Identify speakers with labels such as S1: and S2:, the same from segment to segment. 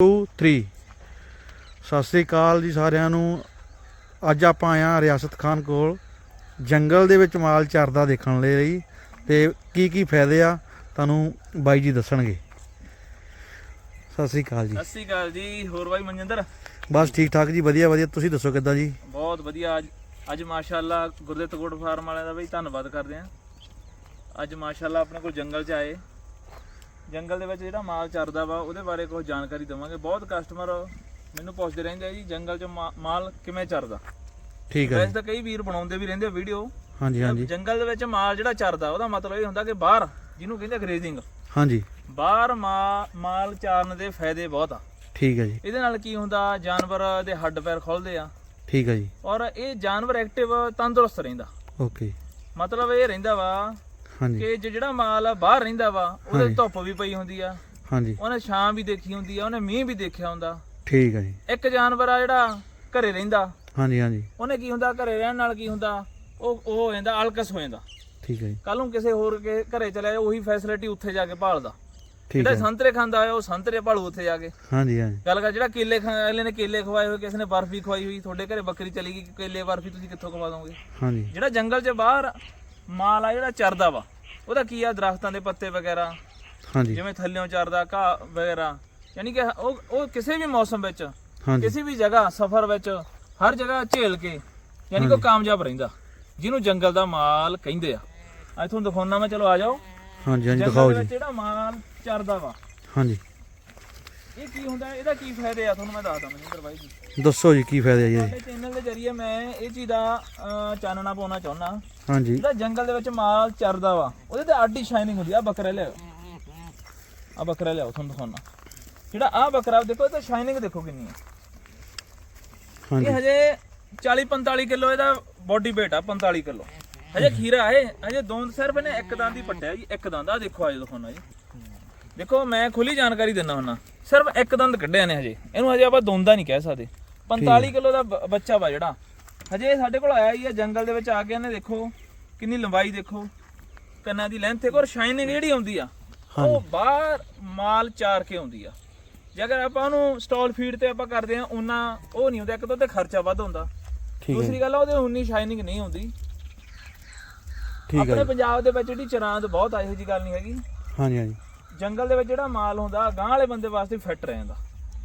S1: 2 3 ਸਤਿ ਸ੍ਰੀ ਅਕਾਲ ਜੀ ਸਾਰਿਆਂ ਨੂੰ। ਅੱਜ ਆਪਾਂ ਆਇਆ ਰਿਆਸਤ ਖਾਨ ਕੋਲ। ਜੰਗਲ ਦੇ ਵਿੱਚ ਮਾਲ ਚਰਦਾ ਦੇਖਣ ਲਈ ਤੇ ਕੀ ਕੀ ਫਾਇਦੇ ਆ ਤੁਹਾਨੂੰ ਬਾਈ ਜੀ ਦੱਸਣਗੇ। ਸਤਿ ਸ੍ਰੀ ਅਕਾਲ ਜੀ।
S2: ਸਤਿ ਸ਼੍ਰੀ ਅਕਾਲ ਜੀ। ਹੋਰ ਬਾਈ ਮਨਜਿੰਦਰ?
S1: ਬਸ ਠੀਕ ਠਾਕ ਜੀ ਵਧੀਆ ਵਧੀਆ। ਤੁਸੀਂ ਦੱਸੋ ਕਿੱਦਾਂ ਜੀ?
S2: ਬਹੁਤ ਵਧੀਆ। ਅੱਜ ਅੱਜ ਮਾਸ਼ਾਅੱਲਾ ਗੁਰਦਿੱਤ ਗੁੱਡ ਫਾਰਮ ਵਾਲਿਆਂ ਦਾ ਬਈ ਧੰਨਵਾਦ ਕਰਦੇ ਆਂ ਅੱਜ ਮਾਸ਼ਾਅੱਲਾ ਆਪਣੇ ਕੋਲ ਜੰਗਲ 'ਚ ਆਏ। ਜੰਗਲ ਦੇ ਵਿੱਚ ਜਿਹੜਾ ਮਾਲ ਚਰਦਾ ਵਾ ਉਹਦੇ ਬਾਰੇ ਕੁਝ ਜਾਣਕਾਰੀ ਦਵਾਂਗੇ। ਬਹੁਤ ਕਸਟਮਰ ਮੈਨੂੰ ਪੁੱਛਦੇ ਰਹਿੰਦੇ ਆ ਜੀ ਜੰਗਲ 'ਚ ਮਾ- ਮਾਲ ਕਿਵੇਂ ਚਰਦਾ?
S1: ਠੀਕ ਹੈ
S2: ਵੈਸੇ
S1: ਜੀ।
S2: ਤਾਂ ਕਈ ਵੀਰ ਬਣਾਉਂਦੇ ਵੀ ਰਹਿੰਦੇ ਵੀਡੀਓ
S1: ਹਾਂਜੀ ਹਾਂਜੀ।
S2: ਜੰਗਲ ਦੇ ਵਿੱਚ ਮਾਲ ਜਿਹੜਾ ਚਰਦਾ ਉਹਦਾ ਮਤਲਬ ਇਹ ਹੁੰਦਾ ਕਿ ਬਾਹਰ ਜਿਹਨੂੰ ਕਹਿੰਦੇ ਗਰੇਜ਼ਿੰਗ
S1: ਹਾਂਜੀ।
S2: ਬਾਹਰ ਮਾ- ਮਾਲ ਚਾਰਨ ਦੇ ਫਾਇਦੇ ਬਹੁਤ ਆ।
S1: ਠੀਕ ਹੈ ਜੀ।
S2: ਇਹਦੇ ਨਾਲ ਕੀ ਹੁੰਦਾ ਜਾਨਵਰ ਦੇ ਹੱਡ ਪੈਰ ਖੁੱਲਦੇ ਆ।
S1: ਠੀਕ ਹੈ ਜੀ।
S2: ਔਰ ਇਹ ਜਾਨਵਰ ਐਕਟਿਵ ਤੰਦਰੁਸਤ ਰਹਿੰਦਾ।
S1: ਓਕੇ
S2: ਮਤਲਬ ਇਹ ਰਹਿੰਦਾ ਵਾ
S1: ਹਾਂਜੀ।
S2: ਕਿ ਜੇ ਜਿਹੜਾ ਮਾਲ ਆ ਬਾਹਰ ਰਹਿੰਦਾ ਵਾ ਉਹਦੇ। ਧੁੱਪ ਵੀ ਪਈ ਹੁੰਦੀ ਆ।
S1: ਹਾਂਜੀ।
S2: ਉਹਨੇ ਛਾਂ ਵੀ ਦੇਖੀ ਹੁੰਦੀ ਆ ਉਹਨੇ ਮੀਂਹ ਵੀ ਦੇਖਿਆ ਹੁੰਦਾ।
S1: ਠੀਕ ਹੈ ਜੀ।
S2: ਇੱਕ ਜਾਨਵਰ ਆ ਜਿਹੜਾ ਘਰੇ ਰਹਿੰਦਾ।
S1: ਹਾਂਜੀ ਹਾਂਜੀ।
S2: ਉਹਨੇ ਕੀ ਹੁੰਦਾ ਘਰੇ ਰਹਿਣ ਨਾਲ ਕੀ ਹੁੰਦਾ ਉਹ ਉਹ ਹੋ ਜਾਂਦਾ ਅਲਕਸ ਹੋ ਜਾਂਦਾ।
S1: ਠੀਕ ਹੈ ਜੀ।
S2: ਕੱਲ ਨੂੰ ਕਿਸੇ ਹੋਰ ਕੇ ਘਰੇ ਚਲੇ ਜਾ ਉਹੀ ਫੈਸਿਲਿਟੀ ਉੱਥੇ ਜਾ ਕੇ ਭਾਲਦਾ।
S1: ਠੀਕ
S2: ਜਿਹੜਾ ਸੰਤਰੇ ਖਾਂਦਾ ਹੋਇਆ ਉਹ ਸੰਤਰੇ ਭਾਲੂ ਉੱਥੇ ਜਾ ਕੇ।
S1: ਹਾਂਜੀ ਹਾਂਜੀ।
S2: ਗੱਲ ਕਰ ਜਿਹੜਾ ਕੇਲੇ ਅਗਲੇ ਨੇ ਕੇਲੇ ਖਵਾਏ ਹੋਏ ਕਿਸੇ ਨੇ ਬਰਫੀ ਖਵਾਈ ਹੋਈ ਤੁਹਾਡੇ ਘਰੇ ਬੱਕਰੀ ਚਲੀ ਗਈ ਕੇਲੇ ਬਰਫੀ ਤੁਸੀਂ ਕਿੱਥੋਂ ਖਵਾ ਦੋਗੇ?
S1: ਹਾਂਜੀ।
S2: ਜਿਹੜਾ ਜੰਗਲ 'ਚ ਬਾਹਰ ਮਾਲ ਆ ਜਿਹੜਾ ਚਰਦਾ ਵਾ। ਉਹਦਾ ਕੀ ਆ? ਦਰਖਤਾਂ ਦੇ ਪੱਤੇ ਵਗੈਰਾ
S1: ਹਾਂਜੀ।
S2: ਜਿਵੇਂ ਥੱਲਿਓਂ ਚਰਦਾ ਘਾਹ ਵਗੈਰਾ। ਯਾਨੀ ਕਿ ਉਹ ਉਹ ਕਿਸੇ ਵੀ ਮੌਸਮ ਵਿੱਚ
S1: ਹਾਂਜੀ।
S2: ਕਿਸੇ ਵੀ ਜਗ੍ਹਾ ਸਫ਼ਰ ਵਿੱਚ ਹਰ ਜਗ੍ਹਾ ਝੇਲ ਕੇ ਯਾਨੀ ਕਿ ਉਹ ਕਾਮਯਾਬ ਰਹਿੰਦਾ। ਜਿਹਨੂੰ ਜੰਗਲ ਦਾ ਮਾਲ ਕਹਿੰਦੇ ਆ। ਅੱਜ ਤੁਹਾਨੂੰ ਦਿਖਾਉਣਾ ਮੈਂ ਚਲੋ ਆ ਜਾਓ।
S1: ਹਾਂਜੀ ਹਾਂਜੀ
S2: ਜੰਗਲ
S1: ਦਿਖਾਓ
S2: ਦੇ
S1: ਜੀ।
S2: ਜਿਹੜਾ ਮਾਲ ਚਰਦਾ ਵਾ
S1: ਹਾਂਜੀ।
S2: ਇਹ ਕੀ ਹੁੰਦਾ ਇਹਦਾ ਕੀ ਫਾਇਦੇ ਆ? ਤੁਹਾਨੂੰ ਮੈਂ ਦੱਸਦਾ ਮਨਿੰਦਰ ਬਾਈ ਜੀ
S1: ਦੱਸੋ ਜੀ ਕੀ ਫਾਇਦੇ ਆ ਜੀ? ਇਹਦੇ?
S2: ਸਾਡੇ ਚੈਨਲ ਦੇ ਜ਼ਰੀਏ ਮੈਂ ਇਹ ਚੀਜ਼ ਦਾ ਅਹ, ਚਾਨਣਾ ਪਾਉਣਾ ਚਾਹੁੰਦਾ।
S1: ਹਾਂਜੀ।
S2: ਜਿਹੜਾ ਜੰਗਲ ਦੇ ਵਿੱਚ ਮਾਲ ਚਰਦਾ ਵਾ ਉਹਦੇ ਤੇ ਆਡੀ ਸ਼ਾਈਨਿੰਗ ਹੁੰਦੀ ਆ। ਆਹ ਬੱਕਰਾ ਲਿਆਓ। ਆ ਬੱਕਰਾ ਲਿਆਓ ਤੁਹਾਨੂੰ ਦਿਖਾਉਣਾ। ਜਿਹੜਾ ਆ ਬੱਕਰਾ ਦੇਖੋ ਇਹ ਤਾਂ ਸ਼ਾਈਨਿੰਗ ਦੇਖੋ ਕਿੰਨੀ ਹੈ
S1: ਹਾਂਜੀ
S2: ਇਹ ਹਜੇ। 40 45 ਕਿਲੋ ਇਹਦਾ ਬੋਡੀ weight ਆ 45 ਕਿਲੋ। ਹਜੇ ਖੀਰਾ ਹੈ ਹਜੇ ਦੋਂਦ ਸਿਰਫ ਇਹਨੇ ਇੱਕ ਦੰਦ ਹੀ ਪੱਟਿਆ ਜੀ ਇੱਕ ਦੰਦ। ਆ ਦੇਖੋ ਆਜੋ ਦਿਖਾਉਣਾ ਜੀ। ਦੇਖੋ ਮੈਂ ਖੁੱਲੀ ਜਾਣਕਾਰੀ ਦਿੰਦਾ ਹੁੰਨਾ। ਸਿਰਫ ਇੱਕ ਦੰਦ ਕੱਢਿਆ ਨੇ ਹਜੇ। ਇਹਨੂੰ ਹਜੇ ਆਪਾਂ ਦੋਂਦਾ ਨਹੀਂ ਕਹਿ ਸਕਦੇ। 45 ਕਿਲੋ ਦਾ ਬ- ਬੱਚਾ ਵਾ ਜਿਹੜਾ। ਹਜੇ ਇਹ ਸਾਡੇ ਕੋਲ ਆਇਆ ਹੀ ਹੈ ਜੰਗਲ ਦੇ ਵਿੱਚ ਆ ਕੇ ਇਹਨੇ ਦੇਖੋ ਕਿੰਨੀ ਲੰਬਾਈ ਦੇਖੋ। ਕੰਨਾਂ ਦੀ ਲੈਂਥ ਦੇਖੋ ਔਰ ਸ਼ਾਈਨਿੰਗ ਜਿਹੜੀ ਆਉਂਦੀ ਆ ਉਹ ਬਾਹਰ ਮਾਲ ਚਾਰ ਕੇ ਆਉਂਦੀ ਆ। ਜੇ ਅਗਰ ਆਪਾਂ ਉਹਨੂੰ ਸਟਾਲ ਫੀਡ ਤੇ ਆਪਾਂ ਕਰਦੇ ਆ ਉਹਨਾਂ ਉਹ ਨਹੀਂ ਹੁੰਦਾ ਇੱਕ ਤਾਂ ਉਹਤੇ ਖਰਚਾ ਵੱਧ ਹੁੰਦਾ।
S1: ਠੀਕ ਹੈ
S2: ਦੂਸਰੀ ਗੱਲ ਆ ਉਹਦੇ ਉਨੀ ਸ਼ਾਈਨਿੰਗ ਨਹੀਂ
S1: ਠੀਕ ਹੈ
S2: ਆਪਣੇ
S1: ਜੀ।
S2: ਪੰਜਾਬ ਦੇ ਵਿੱਚ ਜਿਹੜੀ ਚਰਾਂਦ ਬਹੁਤ ਆ ਇਹੋ ਜੀ ਗੱਲ ਨਹੀਂ ਹੈਗੀ।
S1: ਹਾਂਜੀ ਹਾਂਜੀ।
S2: ਜੰਗਲ ਦੇ ਵਿੱਚ ਜਿਹੜਾ ਮਾਲ ਹੁੰਦਾ ਗਾਂ ਵਾਲੇ ਬੰਦੇ ਵਾਸਤੇ ਫਿੱਟ ਰਹਿੰਦਾ।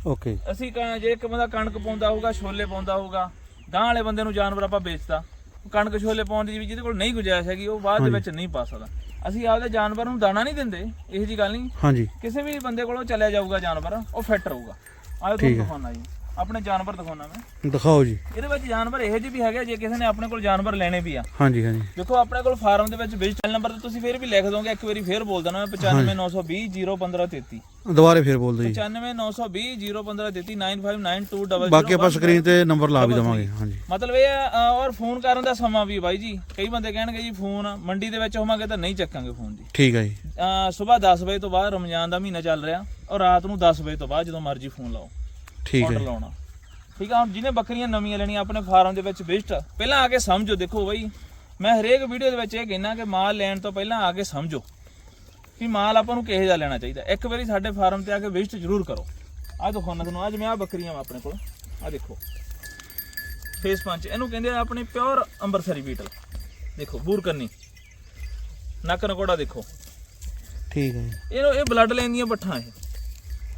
S1: ਓਕੇ
S2: ਅਸੀਂ ਕਹਾਂ ਜੇ ਇੱਕ ਬੰਦਾ ਕਣਕ ਪਾਉਂਦਾ ਹੋਊਗਾ ਛੋਲੇ ਪਾਉਂਦਾ ਹੋਊਗਾ ਗਾਂ ਵਾਲੇ ਬੰਦੇ ਨੂੰ ਜਾਨਵਰ ਆਪਾਂ ਵੇਚਦਾ ਕਣਕ ਛੋਲੇ ਪਾਉਣ ਦੀ ਵੀ ਜਿਹਦੇ ਕੋਲ ਨਹੀਂ ਗੁੰਜਾਇਸ਼ ਹੈਗੀ ਉਹ ਬਾਅਦ ਦੇ ਵਿੱਚ ਨਹੀਂ ਪਾ ਸਕਦਾ। ਅਸੀਂ ਆਪਦੇ ਜਾਨਵਰ ਨੂੰ ਦਾਣਾ ਨਹੀਂ ਦਿੰਦੇ ਇਹੋ ਜੀ ਗੱਲ ਨਹੀਂ।
S1: ਹਾਂਜੀ।
S2: ਕਿਸੇ ਵੀ ਬੰਦੇ ਕੋਲੋਂ ਚੱਲਿਆ ਜਾਊਗਾ ਜਾਨਵਰ ਉਹ ਫਿੱਟ ਰਹੂਗਾ। ਆਇਓ ਤੁਹਾਨੂੰ ਦਿਖਾਉਣਾ ਜੀ। ਆਪਣੇ ਜਾਨਵਰ ਦਿਖਾਉਣਾ ਮੈਂ।
S1: ਦਿਖਾਓ ਜੀ।
S2: ਇਹਦੇ ਵਿੱਚ ਜਾਨਵਰ ਇਹੋ ਜਿਹੇ ਵੀ ਹੈਗੇ ਜੇ ਕਿਸੇ ਨੇ ਆਪਣੇ ਕੋਲ ਜਾਨਵਰ ਲੈਣੇ ਵੀ ਆ।
S1: ਹਾਂਜੀ ਹਾਂਜੀ।
S2: ਦੇਖੋ ਆਪਣੇ ਕੋਲ ਫਾਰਮ ਦੇ ਵਿੱਚ ਵਿਜ਼ਿਟ ਨੰਬਰ ਤੇ ਤੁਸੀਂ ਫੇਰ ਵੀ ਲਿਖ ਦੋਗੇ ਇੱਕ ਵਾਰੀ ਫੇਰ ਬੋਲ ਦੇਣਾ ਮੈਂ 95920 01533
S1: ਦੁਬਾਰੇ ਫੇਰ ਬੋਲ ਦਿਓ ਜੀ।
S2: 95920 01533 959200
S1: ਬਾਕੀ ਆਪਾਂ ਸਕਰੀਨ ਤੇ ਨੰਬਰ ਲਾ ਵੀ ਦੇਵਾਂਗੇ ਹਾਂਜੀ।
S2: ਮਤਲਬ ਇਹ ਆ, ਔਰ ਫੋਨ ਕਰਨ ਦਾ ਸਮਾਂ ਵੀ ਬਾਈ ਜੀ। ਕਈ ਬੰਦੇ ਕਹਿਣਗੇ ਜੀ ਫੋਨ ਮੰਡੀ ਦੇ ਵਿੱਚ ਹੋਵਾਂਗੇ ਤਾਂ ਨਹੀਂ ਚੱਕਾਂਗੇ ਫੋਨ ਜੀ।
S1: ਠੀਕ ਹੈ ਜੀ।
S2: ਸਵੇਰ 10 ਵਜੇ ਤੋਂ ਬਾਅਦ ਰਮਜ਼ਾਨ ਦਾ ਮਹੀਨਾ ਚੱਲ ਰਿਹਾ ਔਰ ਰਾਤ ਨੂੰ 10 ਵਜੇ ਤੋਂ ਬਾਅਦ ਜਦੋਂ ਮਰਜ਼ੀ ਫੋਨ ਲਾਓ।
S1: ਠੀਕ ਹੈ।
S2: ਲਾਉਣਾ। ਠੀਕ ਆ ਹੁਣ ਜਿਹਨੇ ਬੱਕਰੀਆਂ ਨਵੀਆਂ ਲੈਣੀਆਂ ਆਪਣੇ ਫਾਰਮ ਦੇ ਵਿੱਚ ਵਿਜ਼ਿਟ ਪਹਿਲਾਂ ਆ ਕੇ ਸਮਝੋ ਦੇਖੋ ਬਈ ਮੈਂ ਹਰੇਕ ਵੀਡੀਓ ਦੇ ਵਿੱਚ ਇਹ ਕਹਿਣਾ ਕਿ ਮਾਲ ਲੈਣ ਤੋਂ ਪਹਿਲਾਂ ਆ ਕੇ ਸਮਝੋ ਕਿ ਮਾਲ ਆਪਾਂ ਨੂੰ ਕਿਹੋ ਜਿਹਾ ਲੈਣਾ ਚਾਹੀਦਾ। ਇੱਕ ਵਾਰੀ ਸਾਡੇ ਫਾਰਮ ਤੇ ਆ ਕੇ ਵਿਜ਼ਿਟ ਜ਼ਰੂਰ ਕਰੋ। ਆਹ ਦੇਖੋ ਨਾ ਤੁਹਾਨੂੰ ਅੱਜ ਮੈਂ ਆ ਬੱਕਰੀਆਂ ਆਪਣੇ ਕੋਲ। ਆ ਦੇਖੋ। ਫੇਸ ਪੰਚ ਇਹਨੂੰ ਕਹਿੰਦੇ ਆ ਆਪਣੇ ਪਿਓਰ ਅੰਬਰਸਰੀ ਬੀਟਲ ਦੇਖੋ ਬੂਰ ਕੰਨੀ। ਨੱਕ ਨਕੋੜਾ ਦੇਖੋ।
S1: ਠੀਕ ਹੈ
S2: ਇਹਨੂੰ ਇਹ ਬਲੱਡ ਲਾਈਨ ਦੀਆਂ ਪੱਠਾਂ ਇਹ।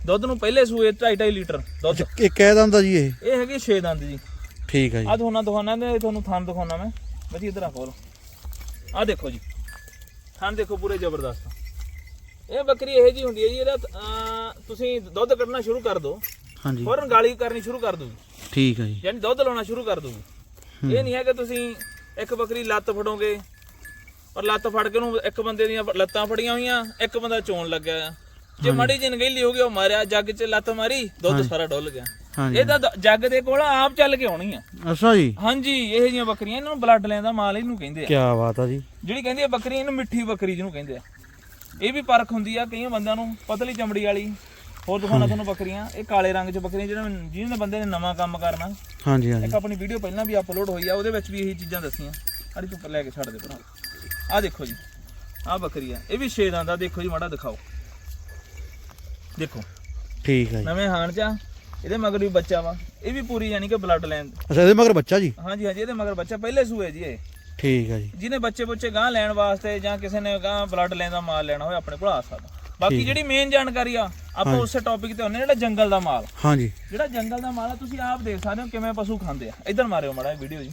S2: ਦੁੱਧ ਨੂੰ ਪਹਿਲੇ ਸੂਏ 2.5 ਲੀਟਰ ਦੁੱਧ।
S1: ਇਹ ਕਹਿ ਦਿੰਦਾ ਜੀ ਇਹ?
S2: ਇਹ ਹੈਗੀ 6 ਦੰਦ ਜੀ।
S1: ਠੀਕ ਹੈ ਜੀ।
S2: ਆ ਤੁਹਾਨੂੰ ਦਿਖਾਉਣਾ ਤੇ ਤੁਹਾਨੂੰ ਥਣ ਦਿਖਾਉਣਾ ਮੈਂ। ਬਜੀ ਇਧਰ ਆ ਕੋਲ ਆ ਦੇਖੋ ਜੀ। ਥਣ ਦੇਖੋ ਪੂਰੇ ਜ਼ਬਰਦਸਤ। ਇਹ ਬੱਕਰੀ ਇਹੋ ਜੀ ਹੁੰਦੀ ਹੈ ਜੀ ਇਹਦਾ ਤੁਸੀਂ ਦੁੱਧ ਕੱਢਣਾ ਸ਼ੁਰੂ ਕਰ ਦਿਓ।
S1: ਹਾਂਜੀ।
S2: ਫੌਰਨ ਗਾਲੀ ਕਰਨੀ ਸ਼ੁਰੂ ਕਰ ਦੂਗੀ
S1: ਠੀਕ ਹੈ ਜੀ।
S2: ਯਾਨੀ ਦੁੱਧ ਲਾਉਣਾ ਸ਼ੁਰੂ ਕਰ ਦੂਗੀ ਇਹ ਨਹੀਂ ਹੈ ਕਿ ਤੁਸੀਂ ਇੱਕ ਬੱਕਰੀ ਲੱਤ ਫੜੋਗੇ ਔਰ ਲੱਤ ਫੜ ਕੇ ਉਹਨੂੰ ਇੱਕ ਬੰਦੇ ਦੀਆਂ ਲੱਤਾਂ ਫੜੀਆਂ ਹੋਈਆਂ ਇੱਕ ਬੰਦਾ ਚੋਣ ਲੱਗਿਆ ਜੇ ਮਾੜੀ ਹੋ ਗਈ ਉਹ ਮਾਰਿਆ ਜੱਗ 'ਚ ਲੱਤ ਮਾਰੀ ਦੁੱਧ ਸਾਰਾ ਡੁੱਲ ਗਿਆ।
S1: ਹਾਂਜੀ।
S2: ਇਹ ਤਾਂ ਦ- ਜੱਗ ਦੇ ਕੋਲ ਆਪ ਚੱਲ ਕੇ ਆਉਣੀ ਆ।
S1: ਅੱਛਾ ਜੀ।
S2: ਹਾਂਜੀ ਇਹ ਜੀਆਂ ਬੱਕਰੀਆਂ ਇਹਨਾਂ ਨੂੰ ਬਲੱਡ ਲੈਣ ਦਾ ਮਾਲ ਇਹਨੂੰ ਕਹਿੰਦੇ ਆ।
S1: ਕੀ ਬਾਤ ਆ ਜੀ।
S2: ਜਿਹੜੀ ਕਹਿੰਦੀ ਆ ਬੱਕਰੀ ਇਹਨੂੰ ਮਿੱਠੀ ਬੱਕਰੀ ਜਿਹਨੂੰ ਕਹਿੰਦੇ ਆ। ਇਹ ਵੀ ਪਰਖ ਹੁੰਦੀ ਆ ਕਈਆਂ ਬੰਦਿਆਂ ਨੂੰ ਪਤਲੀ ਚਮੜੀ ਵਾਲੀ ਹੋਰ ਦਿਖਾਉਣਾ ਤੁਹਾਨੂੰ ਬੱਕਰੀਆਂ ਇਹ ਕਾਲੇ ਰੰਗ 'ਚ ਬੱਕਰੀਆਂ ਜਿਹੜਾ ਜਿਹਨੇ ਬੰਦੇ ਨੇ ਨਵਾਂ ਕੰਮ ਕਰਨਾ।
S1: ਹਾਂਜੀ ਹਾਂਜੀ।
S2: ਇੱਕ ਆਪਣੀ ਵੀਡੀਓ ਪਹਿਲਾਂ ਵੀ ਅਪਲੋਡ ਹੋਈ ਆ ਉਹਦੇ ਵਿੱਚ ਵੀ ਇਹੀ ਚੀਜ਼ਾਂ ਦੱਸੀਆਂ। ਅੜੀ ਤੂੰ ਲੈ ਕੇ ਛੱਡ ਦੇ ਭਰਾ। ਆ ਦੇਖੋ ਜੀ ਆ ਬੱਕਰੀ ਆ। ਇਹ ਵੀ ਛੇ ਦੰਦ ਆ ਦੇਖੋ ਜੀ ਮਾੜਾ ਦਿਖਾਓ। ਦੇਖੋ।
S1: ਠੀਕ ਹੈ ਜੀ।
S2: ਨਵੇਂ ਹਾਣ ਚ ਆ। ਇਹਦੇ ਮਗਰ ਵੀ ਬੱਚਾ ਵਾ ਇਹ ਵੀ ਪੂਰੀ ਯਾਨੀ ਕਿ ਬਲੱਡ ਲਾਈਨ
S1: ਅੱਛਾ ਇਹਦੇ ਮਗਰ ਬੱਚਾ ਜੀ?
S2: ਹਾਂਜੀ ਹਾਂਜੀ ਇਹਦੇ ਮਗਰ ਬੱਚਾ ਪਹਿਲੇ ਸੂਏ ਜੀ ਇਹ।
S1: ਠੀਕ ਹੈ ਜੀ।
S2: ਜਿਹਨੇ ਬੱਚੇ ਬੁੱਚੇ ਗਾਂ ਲੈਣ ਵਾਸਤੇ ਜਾਂ ਕਿਸੇ ਨੇ ਗਾਂ ਬਲੱਡ ਲੈਣ ਦਾ ਮਾਲ ਲੈਣਾ ਹੋਵੇ ਆਪਣੇ ਕੋਲ ਆ ਸਕਦਾ। ਬਾਕੀ ਜਿਹੜੀ ਮੇਨ ਜਾਣਕਾਰੀ ਆ ਆਪਾਂ ਉਸੇ ਟੌਪਿਕ ਤੇ ਹੁੰਨੇ ਜਿਹੜਾ ਜੰਗਲ ਦਾ ਮਾਲ।
S1: ਹਾਂਜੀ।
S2: ਜਿਹੜਾ ਜੰਗਲ ਦਾ ਮਾਲ ਆ ਤੁਸੀਂ ਆਪ ਦੇਖ ਸਕਦੇ ਹੋ ਕਿਵੇਂ ਪਸ਼ੂ ਖਾਂਦੇ ਆ। ਇਧਰ ਮਾਰਿਓ ਮਾੜਾ ਵੀਡੀਓ ਜੀ।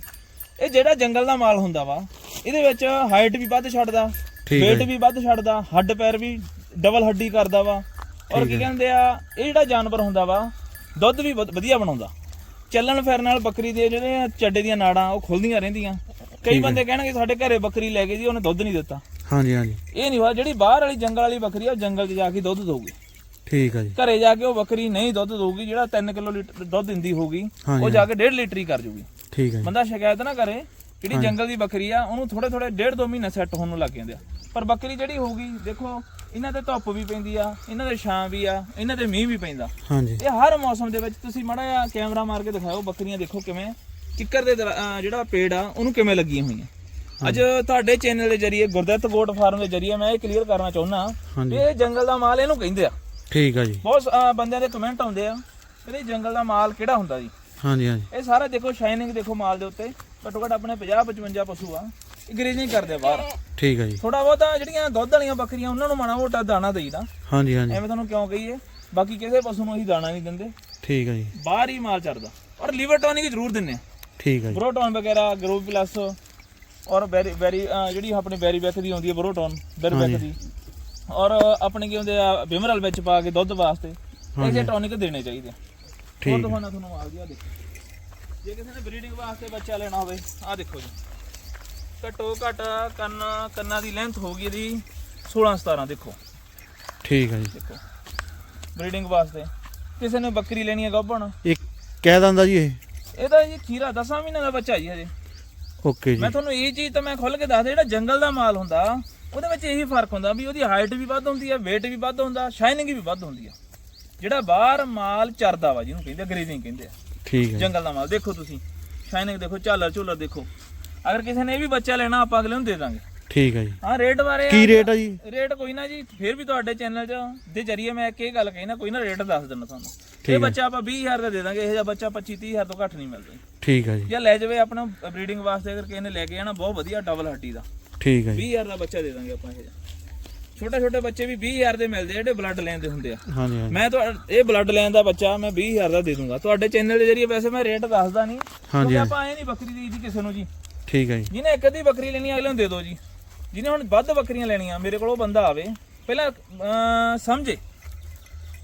S2: ਇਹ ਜਿਹੜਾ ਜੰਗਲ ਦਾ ਮਾਲ ਹੁੰਦਾ ਵਾ ਇਹਦੇ ਵਿੱਚ ਹਾਈਟ ਵੀ ਵੱਧ ਛੱਡਦਾ
S1: ਠੀਕ ਹੈ
S2: weight ਵੀ ਵੱਧ ਛੱਡਦਾ ਹੱਡ ਪੈਰ ਵੀ ਡਬਲ ਹੱਡੀ ਕਰਦਾ ਵਾ। ਔਰ ਕੀ ਕਹਿੰਦੇ ਆ ਇਹ ਜਿਹੜਾ ਜਾਨਵਰ ਹੁੰਦਾ ਵਾ ਦੁੱਧ ਵੀ ਵਧ- ਵਧੀਆ ਬਣਾਉਂਦਾ। ਚੱਲਣ ਫਿਰਨ ਨਾਲ ਬੱਕਰੀ ਦੇ ਜਿਹੜੇ ਚੱਡੇ ਦੀਆਂ ਨਾੜਾਂ ਉਹ ਖੁੱਲਦੀਆਂ ਰਹਿੰਦੀਆਂ। ਕਈ ਬੰਦੇ ਕਹਿਣਗੇ ਸਾਡੇ ਘਰੇ ਬੱਕਰੀ ਲੈ ਗਏ ਜੀ ਉਹਨੇ ਦੁੱਧ ਨਹੀਂ ਦਿੱਤਾ।
S1: ਹਾਂਜੀ ਹਾਂਜੀ।
S2: ਇਹ ਨਹੀਂ ਹੋਇਆ ਜਿਹੜੀ ਬਾਹਰ ਵਾਲੀ ਜੰਗਲ ਵਾਲੀ ਬੱਕਰੀ ਆ ਉਹ ਜੰਗਲ 'ਚ ਜਾ ਕੇ ਦੁੱਧ ਦਊਗੀ।
S1: ਠੀਕ ਹੈ ਜੀ।
S2: ਘਰੇ ਜਾ ਕੇ ਉਹ ਬੱਕਰੀ ਨਹੀਂ ਦੁੱਧ ਦਊਗੀ ਜਿਹੜਾ 3 ਕਿਲੋ ਲੀਟਰ ਦੁੱਧ ਦਿੰਦੀ ਹੋਊਗੀ ਉਹ ਜਾ ਕੇ 1.5 ਲੀਟਰ ਹੀ ਕਰ ਜੂਗੀ।
S1: ਠੀਕ ਹੈ ਜੀ।
S2: ਬੰਦਾ ਸ਼ਿਕਾਇਤ ਨਾ ਕਰੇ ਜਿਹੜੀ ਜੰਗਲ ਦੀ ਬੱਕਰੀ ਆ ਉਹਨੂੰ ਥੋੜੇ ਥੋੜੇ ਡੇਢ ਦੋ ਮਹੀਨੇ ਸੈੱਟ ਹੋਣ ਨੂੰ ਲੱਗ ਜਾਂਦੇ ਆ। ਪਰ ਬੱਕਰੀ ਜਿਹੜੀ ਹੋਊਗੀ ਦੇਖੋ ਇਹਨਾਂ ਤੇ ਧੁੱਪ ਵੀ ਪੈਂਦੀ ਆ ਇਹਨਾਂ ਤੇ ਛਾਂ ਵੀ ਆ ਇਹਨਾਂ ਤੇ ਮੀਂਹ ਵੀ ਪੈਂਦਾ।
S1: ਹਾਂਜੀ।
S2: ਇਹ ਹਰ ਮੌਸਮ ਦੇ ਵਿੱਚ ਤੁਸੀਂ ਮਾੜਾ ਜਿਹਾ ਕੈਮਰਾ ਮਾਰ ਕੇ ਦਿਖਾਓ ਬੱਕਰੀਆਂ ਦੇਖੋ ਕਿਵੇਂ ਕਿੱਕਰ ਦੇ ਦਰਾ- ਅਹ ਜਿਹੜਾ ਪੇੜ ਆ ਉਹਨੂੰ ਕਿਵੇਂ ਲੱਗੀਆਂ ਹੋਈਆਂ। ਅੱਜ ਤੁਹਾਡੇ ਚੈਨਲ ਦੇ ਜਰੀਏ ਗੁਰਦੱਤ ਗੋਟ ਫਾਰਮ ਦੇ ਜਰੀਏ ਮੈਂ ਇਹ ਕਲੀਅਰ ਕਰਨਾ ਚਾਹੁੰਦਾ
S1: ਹਾਂਜੀ।
S2: ਇਹ ਜੰਗਲ ਦਾ ਮਾਲ ਇਹਨੂੰ ਕਹਿੰਦੇ ਆ।
S1: ਠੀਕ ਹੈ ਜੀ।
S2: ਬਹੁਤ ਅਹ ਬੰਦਿਆਂ ਦੇ ਕਮੈਂਟ ਆਉਂਦੇ ਆ ਕਿ ਇਹ ਜੰਗਲ ਦਾ ਮਾਲ ਕਿਹੜਾ ਹੁੰਦਾ ਜੀ?
S1: ਹਾਂਜੀ ਹਾਂਜੀ।
S2: ਇਹ ਸਾਰਾ ਦੇਖੋ ਸ਼ਾਈਨਿੰਗ ਦੇਖੋ ਮਾਲ ਦੇ ਉੱਤੇ। ਘੱਟੋ ਘੱਟ ਆਪਣੇ 50 55 ਪਸ਼ੂ ਆ। ਇਹ ਗਰੇਜਿੰਗ ਕਰਦੇ ਆ ਬਾਹਰ।
S1: ਠੀਕ ਹੈ ਜੀ।
S2: ਥੋੜਾ ਬਹੁਤਾ ਜਿਹੜੀਆਂ ਦੁੱਧ ਵਾਲੀਆਂ ਬੱਕਰੀਆਂ ਉਹਨਾਂ ਨੂੰ ਮਾੜਾ ਮੋਟਾ ਦਾਣਾ ਦੇਈਦਾ
S1: ਹਾਂਜੀ ਹਾਂਜੀ।
S2: ਐਵੇਂ ਤੁਹਾਨੂੰ ਕਿਉਂ ਕਹੀਏ? ਬਾਕੀ ਕਿਸੇ ਪਸ਼ੂ ਨੂੰ ਅਸੀਂ ਦਾਣਾ ਨਹੀਂ ਦਿੰਦੇ।
S1: ਠੀਕ ਹੈ ਜੀ।
S2: ਬਾਹਰ ਹੀ ਮਾਲ ਚੜਦਾ ਔਰ ਲਿਵਰ ਟੌਨਿਕ ਜ਼ਰੂਰ ਦਿੰਨੇ ਆ।
S1: ਠੀਕ ਹੈ ਜੀ।
S2: ਬਰੋਟੋਨ ਵਗੈਰਾ ਗਰੋ ਪਲੱਸ ਔਰ ਬੈਰੀ ਬੈਰੀ ਜਿਹੜੀ ਆਪਣੀ ਬੈਰੀ ਬੈਕ ਦੀ ਆਉਂਦੀ ਹੈ ਬਰੋਟੋਨ ਬੈਰ ਬੈਕ ਦੀ। ਔਰ ਆਪਣੇ ਕੀ ਹੁੰਦੇ ਆ ਬਿਮਰਲ ਵਿੱਚ ਪਾ ਕੇ ਦੁੱਧ ਵਾਸਤੇ ਇਹ ਟੌਨਿਕ ਦੇਣੇ ਚਾਹੀਦੇ
S1: ਠੀਕ
S2: ਦਿਖਾਉਣਾ ਤੁਹਾਨੂੰ ਮਾਲ ਦੀ ਆ ਦੇਖੋ। ਜੇ ਕਿਸੇ ਨੇ ਬਰੀਡਿੰਗ ਵਾਸਤੇ ਬੱਚਾ ਲੈਣਾ ਹੋਵੇ ਆ ਦੇਖੋ ਜੀ। ਘੱਟੋ ਘੱਟ ਕੰਨ ਕੰਨਾਂ ਦੀ ਲੈਂਥ ਹੋਗੀ ਇਹਦੀ 16 17 ਦੇਖੋ।
S1: ਠੀਕ ਹੈ ਜੀ।
S2: ਦੇਖੋ ਬਰੀਡਿੰਗ ਵਾਸਤੇ। ਕਿਸੇ ਨੇ ਬੱਕਰੀ ਲੈਣੀ ਹੈ ਗੱਭਣ?
S1: ਇਹ ਕਹਿ ਦਿੰਦਾ ਜੀ ਇਹ।
S2: ਇਹਦਾ ਜੀ ਖੀਰਾ 10 ਮਹੀਨੇ ਦਾ ਬੱਚਾ ਜੀ ਹਜੇ।
S1: ਓਕੇ ਜੀ।
S2: ਮੈਂ ਤੁਹਾਨੂੰ ਇਹ ਚੀਜ਼ ਤਾਂ ਮੈਂ ਖੁੱਲ ਕੇ ਦੱਸਦਾ ਜਿਹੜਾ ਜੰਗਲ ਦਾ ਮਾਲ ਹੁੰਦਾ ਉਹਦੇ ਵਿੱਚ ਇਹੀ ਫ਼ਰਕ ਹੁੰਦਾ ਵੀ ਉਹਦੀ ਹਾਈਟ ਵੀ ਵੱਧ ਹੁੰਦੀ ਹੈ weight ਵੀ ਵੱਧ ਹੁੰਦਾ ਸ਼ਾਈਨਿੰਗ ਵੀ ਵੱਧ ਹੁੰਦੀ ਆ ਜਿਹੜਾ ਬਾਹਰ ਮਾਲ ਚਰਦਾ ਵਾ ਜਿਹਨੂੰ ਕਹਿੰਦੇ ਗਰੇਜ਼ਿੰਗ ਕਹਿੰਦੇ ਆ।
S1: ਠੀਕ ਹੈ
S2: ਜੰਗਲ ਦਾ ਮਾਲ ਦੇਖੋ ਤੁਸੀਂ। ਸ਼ਾਈਨਿੰਗ ਦੇਖੋ ਝਾਲਰ ਝੂਲਰ ਦੇਖੋ। ਅਗਰ ਕਿਸੇ ਨੇ ਇਹ ਵੀ ਬੱਚਾ ਲੈਣਾ ਆਪਾਂ ਅਗਲੇ ਨੂੰ ਦੇ ਦਾਂਗੇ।
S1: ਠੀਕ ਹੈ ਜੀ।
S2: ਹਾਂ ਰੇਟ ਬਾਰੇ
S1: ਕੀ ਰੇਟ ਆ ਜੀ?
S2: ਰੇਟ ਕੋਈ ਨਾ ਜੀ ਫਿਰ ਵੀ ਤੁਹਾਡੇ ਚੈਨਲ 'ਚ ਦੇ ਜਰੀਏ ਮੈਂ ਇੱਕ ਇਹ ਗੱਲ ਕਹੀ ਨਾ ਕੋਈ ਨਾ ਰੇਟ ਦੱਸ ਦਿੰਦਾ ਤੁਹਾਨੂੰ। ਇਹ ਬੱਚਾ ਆਪਾਂ 20000 ਦਾ ਦੇ ਦਾਂਗੇ ਇਹ ਜਿਹਾ ਬੱਚਾ 25 30000 ਤੋਂ ਘੱਟ ਨਹੀਂ ਮਿਲਦਾ।
S1: ਠੀਕ ਹੈ ਜੀ।
S2: ਜਾਂ ਲੈ ਜਾਵੇ ਆਪਣਾ ਬਰੀਡਿੰਗ ਵਾਸਤੇ ਅਗਰ ਕਿਸੇ ਨੇ ਲੈ ਕੇ ਜਾਣਾ ਬਹੁਤ ਵਧੀਆ ਡਬਲ ਹੱਡੀ ਦਾ।
S1: ਠੀਕ ਹੈ ਜੀ।
S2: 20000 ਦਾ ਬੱਚਾ ਦੇ ਦਾਂਗੇ ਆਪਾਂ ਇਹ ਛੋਟੇ ਛੋਟੇ ਬੱਚੇ ਵੀ 20000 ਦੇ ਮਿਲਦੇ ਆ ਜਿਹੜੇ ਬਲੱਡ ਲੈਣ ਦੇ ਹੁੰਦੇ ਆ।
S1: ਹਾਂਜੀ ਹਾਂਜੀ।
S2: ਮੈਂ ਤੁਹਾ ਇਹ ਬਲੱਡ ਲੈਣ ਦਾ ਬੱਚਾ ਮੈਂ 20000 ਦਾ ਦੇ ਦੂੰਗਾ। ਤੁਹਾਡੇ ਚੈਨਲ ਦੇ ਜਰੀਏ ਵੈਸੇ ਮੈਂ ਰੇਟ ਦੱਸਦਾ ਨਹੀਂ ਕਿਉਂਕਿ ਆਪਾਂ ਐ ਨਹੀਂ ਬੱਕਰੀ ਦੀ ਕਿਸੇ ਨੂੰ ਜੀ।
S1: ਠੀਕ ਹੈ ਜੀ।
S2: ਜਿਹਨੇ ਇੱਕ ਅੱਧੀ ਬੱਕਰੀ ਲੈਣੀ ਆ, ਅਗਲੇ ਨੂੰ ਦੇ ਦਿਓ ਜੀ। ਜਿਹਨੇ ਹੁਣ ਵੱਧ ਬੱਕਰੀਆਂ ਲੈਣੀਆਂ ਮੇਰੇ ਕੋਲ ਉਹ ਬੰਦਾ ਆਵੇ। ਪਹਿਲਾਂ ਅਮ, ਸਮਝੇ।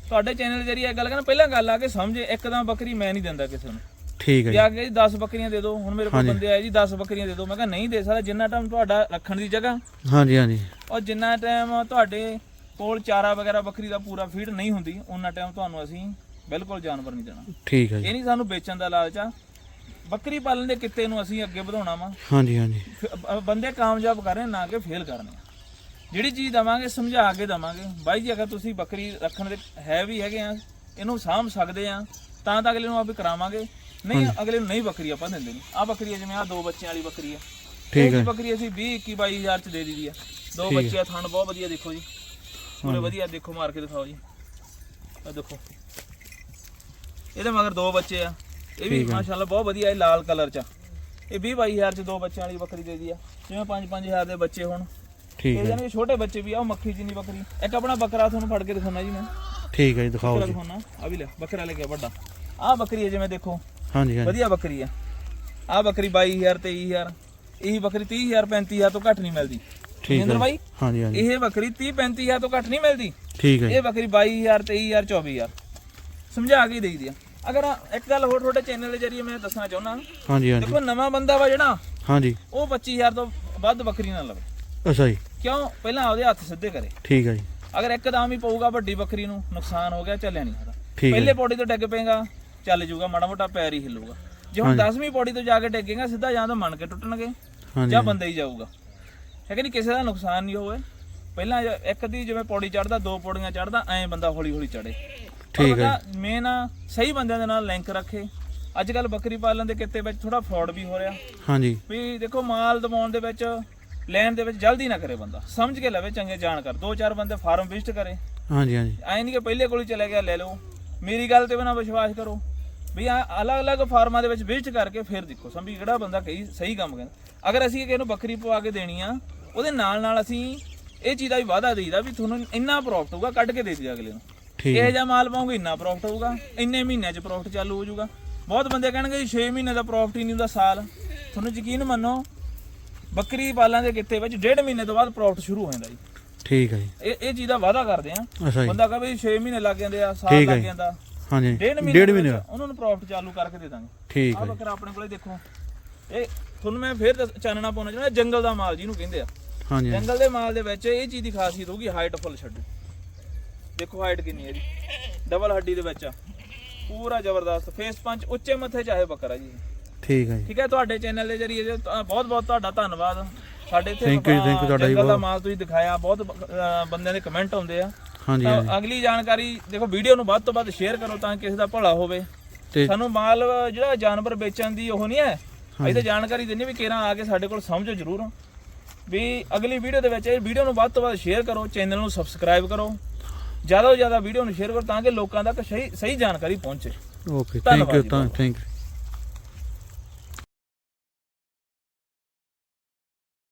S2: ਤੁਹਾਡੇ ਚੈਨਲ ਦੇ ਜਰੀਏ ਇਹ ਗੱਲ ਕਰਨਾ ਪਹਿਲਾਂ ਗੱਲ ਆ ਕੇ ਸਮਝੇ ਇੱਕਦਮ ਬੱਕਰੀ ਮੈਂ ਨਹੀਂ ਦਿੰਦਾ ਕਿਸੇ ਨੂੰ।
S1: ਠੀਕ ਹੈ ਜੀ
S2: ਜਾ। ਕੇ ਜੀ 10 ਬੱਕਰੀਆਂ ਦੇ ਦਿਓ ਹੁਣ ਮੇਰੇ ਕੋਲ ਬੰਦੇ ਆਏ ਜੀ 10 ਬੱਕਰੀਆਂ ਦੇ ਦਿਓ। ਮੈਂ ਕਿਹਾ ਨਹੀਂ ਦੇ ਸਕਦਾ ਜਿੰਨਾ ਟਾਈਮ ਤੁਹਾਡਾ ਰੱਖਣ ਦੀ ਜਗ੍ਹਾ।
S1: ਹਾਂਜੀ ਹਾਂਜੀ।
S2: ਔਰ ਜਿੰਨਾ ਟਾਈਮ ਤੁਹਾਡੇ ਕੋਲ ਚਾਰਾ ਵਗੈਰਾ ਬੱਕਰੀ ਦਾ ਪੂਰਾ ਫੀਡ ਨਹੀਂ ਹੁੰਦੀ ਉਹਨਾਂ ਟਾਈਮ ਤੁਹਾਨੂੰ ਅਸੀਂ ਬਿਲਕੁਲ ਜਾਨਵਰ ਨਹੀਂ ਦੇਣਾ।
S1: ਠੀਕ ਹੈ ਜੀ।
S2: ਇਹ ਨਹੀਂ ਸਾਨੂੰ ਵੇਚਣ ਦਾ ਲਾਲਚ ਆ। ਬੱਕਰੀ ਪਾਲਣ ਦੇ ਕਿੱਤੇ ਨੂੰ ਅਸੀਂ ਅੱਗੇ ਵਧਾਉਣਾ ਵਾ।
S1: ਹਾਂਜੀ ਹਾਂਜੀ।
S2: ਬੰਦੇ ਕਾਮਯਾਬ ਕਰ ਰਹੇ ਨਾ ਕਿ ਫੇਲ ਕਰਨੇ ਆ। ਜਿਹੜੀ ਚੀਜ਼ ਦਵਾਂਗੇ ਸਮਝਾ ਕੇ ਦਵਾਂਗੇ। ਬਾਈ ਜੀ ਅਗਰ ਤੁਸੀਂ ਬੱਕਰੀ ਰੱਖਣ ਦੇ ਹੈ ਵੀ ਹੈਗੇ ਆ ਇਹਨੂੰ ਸਾਂਭ ਸਕਦੇ ਆ ਤਾਂ ਤਾਂ ਅਗਲੇ ਨੂੰ ਆਪੇ ਕਰਾਵਾਂਗੇ। ਨਹੀਂ ਅਗਲੇ ਨੂੰ ਨਹੀਂ ਬੱਕਰੀ ਆਪਾਂ ਦਿੰਦੇ ਨਹੀਂ ਆ ਬੱਕਰੀ ਆ ਜਿਵੇਂ ਆ ਦੋ ਬੱਚਿਆਂ ਵਾਲੀ ਬੱਕਰੀ ਆ।
S1: ਠੀਕ ਹੈ।
S2: ਬੱਕਰੀ ਅਸੀਂ 20 21 22000 ਚ ਦੇ ਦਿੱਤੀ ਆ। ਦੋ ਬੱਚੇ ਆ ਥਣ ਬਹੁਤ ਵਧੀਆ ਦੇਖੋ ਜੀ। ਪੂਰੇ ਵਧੀਆ ਦੇਖੋ ਮਾਰ ਕੇ ਦਿਖਾਓ ਜੀ। ਆ ਦੇਖੋ। ਇਹਦੇ ਮਗਰ ਦੋ ਬੱਚੇ ਆ। ਇਹ ਵੀ ਮਾਸ਼ਾਅੱਲਾ ਬਹੁਤ ਵਧੀਆ ਇਹ ਲਾਲ ਕਲਰ ਚ। ਇਹ 20 22000 ਚ ਦੋ ਬੱਚਿਆਂ ਵਾਲੀ ਬੱਕਰੀ ਦੇ ਦੀ ਆ। ਜਿਵੇਂ 5 5000 ਦੇ ਬੱਚੇ ਹੋਣ।
S1: ਠੀਕ ਹੈ।
S2: ਜਾਨੀ ਛੋਟੇ ਬੱਚੇ ਵੀ ਆ ਉਹ ਮੱਖੀ ਜਿੰਨੀ ਬੱਕਰੀ। ਇੱਕ ਆਪਣਾ ਬੱਕਰਾ ਤੁਹਾਨੂੰ ਫੜ ਕੇ ਦਿਖਾਉਣਾ ਜੀ ਮੈਂ।
S1: ਠੀਕ ਹੈ ਜੀ ਦਿਖਾਓ ਜੀ।
S2: ਦਿਖਾਉਣਾ। ਆ ਵੀ ਲੈ ਬੱਕਰਾ ਲੈ ਗਿਆ ਵੱਡਾ। ਆ ਬੱਕਰੀ ਹੈ ਜਿਵੇਂ ਦੇਖੋ।
S1: ਹਾਂਜੀ ਹਾਂਜੀ।
S2: ਵਧੀਆ ਬੱਕਰੀ ਆ। ਆ ਬੱਕਰੀ 22000 23000 ਇਹੀ ਬੱਕਰੀ 30000 35000 ਤੋਂ ਘੱਟ ਨਹੀਂ ਮਿਲਦੀ।
S1: ਠੀਕ ਹੈ
S2: ਬਾਈ
S1: ਹਾਂਜੀ ਹਾਂਜੀ।
S2: ਇਹ ਬੱਕਰੀ 30 35000 ਤੋਂ ਘੱਟ ਨਹੀਂ ਮਿਲਦੀ।
S1: ਠੀਕ ਹੈ
S2: ਇਹ ਬੱਕਰੀ 22000 23000 24000 ਸਮਝਾ ਕੇ ਦੇਈਦੀ ਆ। ਅਗਰ ਇੱਕ ਗੱਲ ਹੋਰ ਤੁਹਾਡੇ ਚੈਨਲ ਦੇ ਜਰੀਏ ਮੈਂ ਦੱਸਣਾ ਚਾਹੁੰਦਾ।
S1: ਹਾਂਜੀ ਹਾਂਜੀ।
S2: ਦੇਖੋ ਨਵਾਂ ਬੰਦਾ ਵਾ ਜਿਹੜਾ
S1: ਹਾਂਜੀ।
S2: ਉਹ 25000 ਤੋਂ ਵੱਧ ਬੱਕਰੀ ਨਾ ਲਵੇ।
S1: ਅੱਛਾ ਜੀ।
S2: ਕਿਉਂ? ਪਹਿਲਾਂ ਆਪਦੇ ਹੱਥ ਸਿੱਧੇ ਕਰੇ।
S1: ਠੀਕ ਹੈ ਜੀ।
S2: ਅਗਰ ਇੱਕਦਮ ਹੀ ਪਊਗਾ ਵੱਡੀ ਬੱਕਰੀ ਨੂੰ ਨੁਕਸਾਨ ਹੋ ਗਿਆ ਚੱਲਿਆ ਨਹੀਂ ਸਕਦਾ
S1: ਠੀਕ ਹੈ
S2: ਪਹਿਲੇ ਪੌੜੀ ਤੋਂ ਡਿੱਗ ਪਏਗਾ। ਚੱਲ ਜਾਊਗਾ ਮਾੜਾ ਮੋਟਾ ਪੈਰ ਹੀ ਹਿੱਲੂਗਾ। ਜੇ ਹੁਣ 10ਵੀਂ ਪੌੜੀ ਤੋਂ ਜਾ ਕੇ ਡਿੱਗੇਗਾ ਸਿੱਧਾ ਜਾਂ ਤਾਂ ਮੰਨ ਕੇ ਟੁੱਟਣਗੇ ਜਾਂ ਬੰਦਾ ਹੀ ਜਾਊਗਾ। ਹੈ ਕਿ ਨਹੀਂ? ਕਿਸੇ ਦਾ ਨੁਕਸਾਨ ਨਹੀਂ ਹੋਵੇ। ਪਹਿਲਾਂ ਇੱਕ ਦੀ ਜਿਵੇਂ ਪੌੜੀ ਚੜਦਾ ਦੋ ਪੌੜੀਆਂ ਚੜਦਾ ਐਂ ਬੰਦਾ ਹੌਲੀ ਹੌਲੀ ਚੜੇ
S1: ਠੀਕ ਹੈ।
S2: ਮੇਨ ਸਹੀ ਬੰਦਿਆਂ ਦੇ ਨਾਲ ਲਿੰਕ ਰੱਖੇ। ਅੱਜ ਕੱਲ ਬੱਕਰੀ ਪਾਲਣ ਦੇ ਕਿੱਤੇ ਵਿੱਚ ਥੋੜਾ ਫਰਾਡ ਵੀ ਹੋ ਰਿਹਾ।
S1: ਹਾਂਜੀ।
S2: ਵੀ ਦੇਖੋ ਮਾਲ ਦਵਾਉਣ ਦੇ ਵਿੱਚ ਲੈਣ ਦੇ ਵਿੱਚ ਜਲਦੀ ਨਾ ਕਰੇ ਬੰਦਾ। ਸਮਝ ਕੇ ਲਵੇ ਚੰਗੇ ਜਾਣ ਕਰ। ਦੋ ਚਾਰ ਬੰਦੇ ਫਾਰਮ ਵਿਜ਼ਿਟ ਕਰੇ।
S1: ਹਾਂਜੀ ਹਾਂਜੀ।
S2: ਐ ਨਹੀਂ ਕਿ ਪਹਿਲੇ ਕੋਲ ਹੀ ਚਲੇ ਗਿਆ ਲੈ ਲਓ। ਮੇਰੀ ਗੱਲ ਤੇ ਬਿਨਾ ਵਿਸ਼ਵਾਸ ਕਰੋ। ਵੀ ਆ ਅਲੱਗ-ਅਲੱਗ ਫਾਰਮਾਂ ਦੇ ਵਿੱਚ ਵਿਜ਼ਿਟ ਕਰਕੇ ਫਿਰ ਦੇਖੋ ਸੰਭੀ ਕਿਹੜਾ ਬੰਦਾ ਕਹੀ ਸਹੀ ਕੰਮ ਕਹਿੰਦਾ। ਅਗਰ ਅਸੀਂ ਕਿਸੇ ਨੂੰ ਬੱਕਰੀ ਪਵਾ ਕੇ ਦੇਣੀ ਆ ਉਹਦੇ ਨਾਲ ਨਾਲ ਅਸੀਂ ਇਹ ਚੀਜ਼ ਦਾ ਵੀ ਵਾਅਦਾ ਦੇਈਦਾ ਵੀ ਤੁਹਾਨੂੰ ਇੰਨਾ ਪ੍ਰੋਫਿਟ ਹੋਊਗਾ ਕੱਢ ਕੇ ਦੇ ਦਿਆ ਅਗਲੇ ਨੂੰ।
S1: ਠੀਕ।
S2: ਇਹ ਜਿਹਾ ਮਾਲ ਪਾਉਂਗੇ ਇੰਨਾ ਪ੍ਰੋਫਿਟ ਹੋਊਗਾ ਇੰਨੇ ਮਹੀਨਿਆਂ 'ਚ ਪ੍ਰੋਫਿਟ ਚਾਲੂ ਹੋ ਜਾਊਗਾ। ਬਹੁਤ ਬੰਦੇ ਕਹਿਣਗੇ ਜੀ 6 ਮਹੀਨੇ ਦਾ ਪ੍ਰੋਫਿਟ ਹੀ ਨਹੀਂ ਹੁੰਦਾ ਸਾਲ। ਤੁਹਾਨੂੰ ਯਕੀਨ ਮੰਨੋ ਬੱਕਰੀ ਪਾਲਾਂ ਦੇ ਕਿੱਤੇ ਵਿੱਚ ਡੇਢ ਮਹੀਨੇ ਤੋਂ ਬਾਅਦ ਪ੍ਰੋਫਿਟ ਸ਼ੁਰੂ ਹੋ ਜਾਂਦਾ ਜੀ।
S1: ਠੀਕ ਹੈ ਜੀ।
S2: ਇਹ ਇਹ ਚੀਜ਼ ਦਾ ਵਾਅਦਾ ਕਰਦੇ ਆ।
S1: ਜੀ।
S2: ਬੰਦਾ ਕਹੇ 6 ਮਹੀਨੇ ਲੱਗ ਜਾਂਦੇ ਆ ਸਾਲ ਲੱਗ
S1: ਜੀ।
S2: ਜਾਂਦਾ।
S1: ਹਾਂਜੀ
S2: ਡੇਢ ਮਹੀਨੇ
S1: ਡੇਢ
S2: ਦੇ
S1: ਮਹੀਨੇ
S2: ਉਹਨਾਂ ਨੂੰ ਪ੍ਰੋਫਿਟ ਚਾਲੂ ਕਰਕੇ ਦੇ ਦਾਂਗੇ।
S1: ਠੀਕ
S2: ਆ
S1: ਹੈ ਜੀ।
S2: ਬੱਕਰਾ ਆਪਣੇ ਕੋਲੇ ਦੇਖੋ। ਇਹ ਤੁਹਾਨੂੰ ਮੈਂ ਫੇਰ ਦੱਸ- ਚਾਨਣਾ ਪਾਉਣਾ ਚਾਹੁੰਦਾ ਜੰਗਲ ਦਾ ਮਾਲ ਜਿਹਨੂੰ ਕਹਿੰਦੇ ਆ।
S1: ਹਾਂਜੀ।
S2: ਜੰਗਲ ਦੇ ਮਾਲ ਦੇ ਵਿੱਚ ਇਹ ਚੀਜ਼ ਦੀ ਖਾਸੀਅਤ ਹੋਊਗੀ ਹਾਈਟ ਫੁੱਲ ਛੱਡੂ। ਦੇਖੋ ਹਾਈਟ ਕਿੰਨੀ ਹੈ ਜੀ। ਡਬਲ ਹੱਡੀ ਦੇ ਵਿੱਚ ਆ। ਪੂਰਾ ਜ਼ਬਰਦਸਤ। ਫੇਸ ਪੰਚ ਉੱਚੇ ਮੱਥੇ ਚਾਹੇ ਬੱਕਰਾ ਜੀ।
S1: ਠੀਕ ਹੈ ਜੀ।
S2: ਠੀਕ ਹੈ ਤੁਹਾਡੇ ਚੈਨਲ ਦੇ ਜਰੀਏ ਜੀ, ਬਹੁਤ ਬਹੁਤ ਤੁਹਾਡਾ ਧੰਨਵਾਦ। ਸਾਡੇ ਇੱਥੇ
S1: Thank you, thank you ਤੁਹਾਡਾ ਜੀ
S2: ਜੰਗਲ ਦਾ
S1: ਬਹੁਤ।
S2: ਮਾਲ ਤੁਸੀਂ ਦਿਖਾਇਆ। ਬਹੁਤ ਅਹ, ਬੰਦਿਆਂ ਦੇ ਕਮੈਂਟ ਆਉਂਦੇ ਆ। ਤਾਂ
S1: ਹਾਂਜੀ।
S2: ਅਗਲੀ ਜਾਣਕਾਰੀ ਦੇਖੋ ਵੀਡੀਓ ਨੂੰ ਵੱਧ ਤੋਂ ਵੱਧ ਸ਼ੇਅਰ ਕਰੋ ਤਾਂ ਕਿਸੇ ਦਾ ਭਲਾ ਹੋਵੇ। ਸਾਨੂੰ ਮਾਲ ਜਿਹੜਾ ਜਾਨਵਰ ਵੇਚਣ ਦੀ ਉਹ ਨਹੀਂ ਹੈ। ਅਸੀਂ ਤਾਂ ਜਾਣਕਾਰੀ ਦਿੰਦੇ ਵੀ ਕਿਹੜਾ ਆ ਕੇ ਸਾਡੇ ਕੋਲ ਸਮਝੋ ਜ਼ਰੂਰ। ਵੀ ਅਗਲੀ ਵੀਡੀਓ ਦੇ ਵਿੱਚ ਇਹ ਵੀਡੀਓ ਨੂੰ ਵੱਧ ਤੋਂ ਵੱਧ ਸ਼ੇਅਰ ਕਰੋ ਚੈਨਲ ਨੂੰ ਸਬਸਕ੍ਰਾਈਬ ਕਰੋ। ਜ਼ਿਆਦਾ ਤੋਂ ਜ਼ਿਆਦਾ ਵੀਡੀਓ ਨੂੰ ਸ਼ੇਅਰ ਕਰੋ ਤਾਂ ਕਿ ਲੋਕਾਂ ਤੱਕ ਸਹੀ ਸਹੀ ਜਾਣਕਾਰੀ ਪਹੁੰਚੇ।
S1: Okay thank you thank you